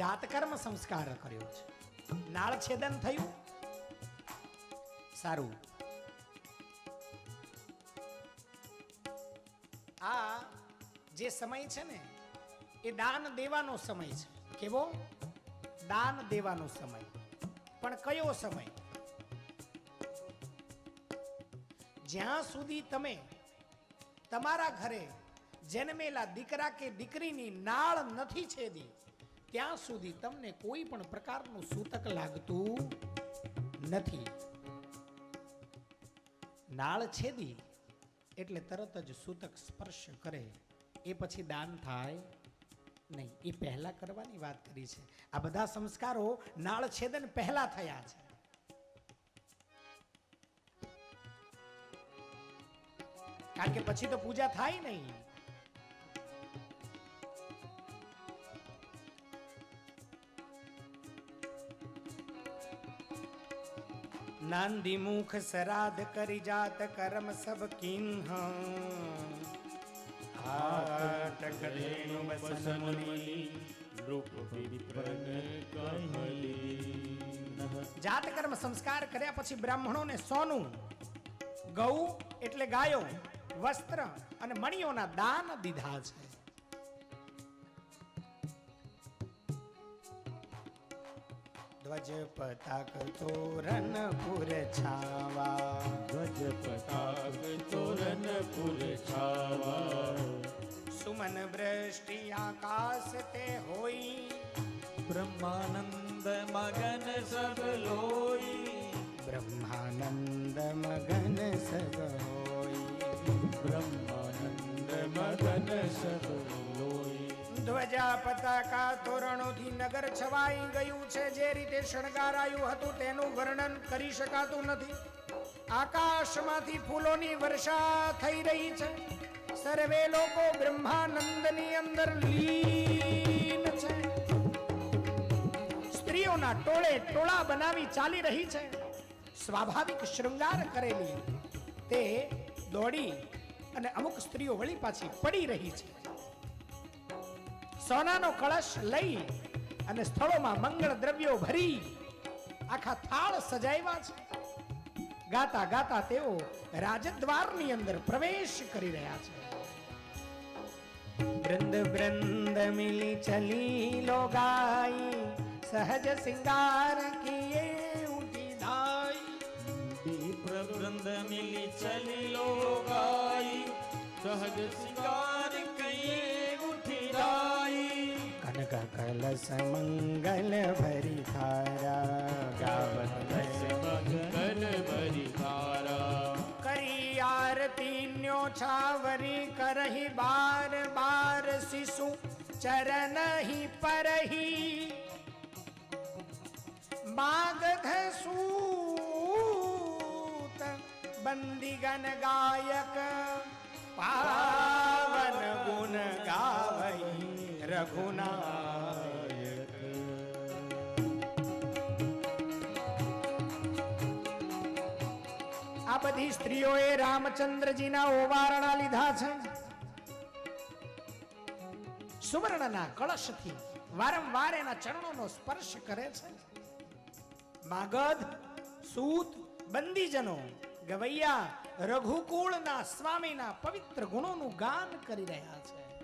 જાતકર્મ સંસ્કાર કર્યો છે. નાળ છેદન થયું? સારું. આ જે સમય છે ને, એ દાન દેવાનો સમય છે. કેવો? દાન દેવાનો સમય. પણ કયો સમય? જ્યાં સુધી તમે તમારા ઘરે જન્મેલા દીકરા કે દીકરીની નાળ નથી છેદી ત્યાં સુધી તમને કોઈ પણ પ્રકારનું સૂતક લાગતું નથી. નાળ છેદી એટલે તરત જ સૂતક સ્પર્શ કરે. એ પછી દાન થાય નહીં. એ પહેલા કરવાની વાત કરી છે. આ બધા સંસ્કારો નાળ છેદન પહેલા થયા છે. કારણ કે પછી તો પૂજા થાય નહીં. સબ કિન્હ. હાટ કરેણુ બસમની નૃપ વિપ્રન કમલી. જાત કર્મ સંસ્કાર કર્યા પછી બ્રાહ્મણોને સોનું, ગૌ એટલે ગાયો, વસ્ત્ર અને મણિયોના દાન દીધા છે. ધ્વજ પતાક તોરણ પુર છાવા. ધ્વજ પતાક તોરણ પુર છાવા. સુમન વૃષ્ટિ આકાશ તે હોય. બ્રહ્માનંદ મગન સબ લોઈ બ્રહ્માનંદ મગન સબ હોય બ્રહ્માનંદ મગન સબ લોઈ ધ્વજા પતાકા તોરણોથી નગર છવાઈ ગયું છે. જે રીતે શણગારાયું હતું તેનું વર્ણન કરી શકાતું નથી. આકાશમાંથી ફૂલોની વર્ષા થઈ રહી છે. સર્વે લોકો બ્રહ્માનંદની અંદર લીન છે. સ્ત્રીઓના ટોળે ટોળા બનાવી ચાલી રહી છે. સ્વાભાવિક શૃંગાર કરેલી. તે દોડી અને અમુક સ્ત્રીઓ વળી પાછી પડી રહી છે. સોનાનો કળશ લઈ અને સ્થળોમાં મંગળ દ્રવ્યો ભરી આખા થાળ સજાવ્યા છે. ગાતા ગાતા તેઓ રાજદ્વારની અંદર પ્રવેશ કરી રહ્યા છે. બ્રંદ બ્રંદ મિલી ચલી લો ગાઈ સહજ સિંગાર કિએ ઉઠી ધાઈ. વૃંદ મિલી ચલી લો ગાઈ સહજ શિકાર કલશ મંગલ ભરી થારા ગાવત રસ મગન ભરી થારા કરી આરતી ન્યો છાવરી કરહી બાર બાર શિશુ ચરણ હી પરહી માગધ સૂત બંદીગન ગાયક પાવન ગુણ ગાવઈ રઘુનાયક આ બધી સ્ત્રીઓએ રામચંદ્રજીના ઓવારણા લીધા છે. સુવર્ણના કળશથી વારંવાર એના ચરણોનો સ્પર્શ કરે છે. માગધ, સૂત, બંદીજનો, ગવૈયા, રઘુકુળના સ્વામીના પવિત્ર ગુણોનું ગાન કરી રહ્યા છે.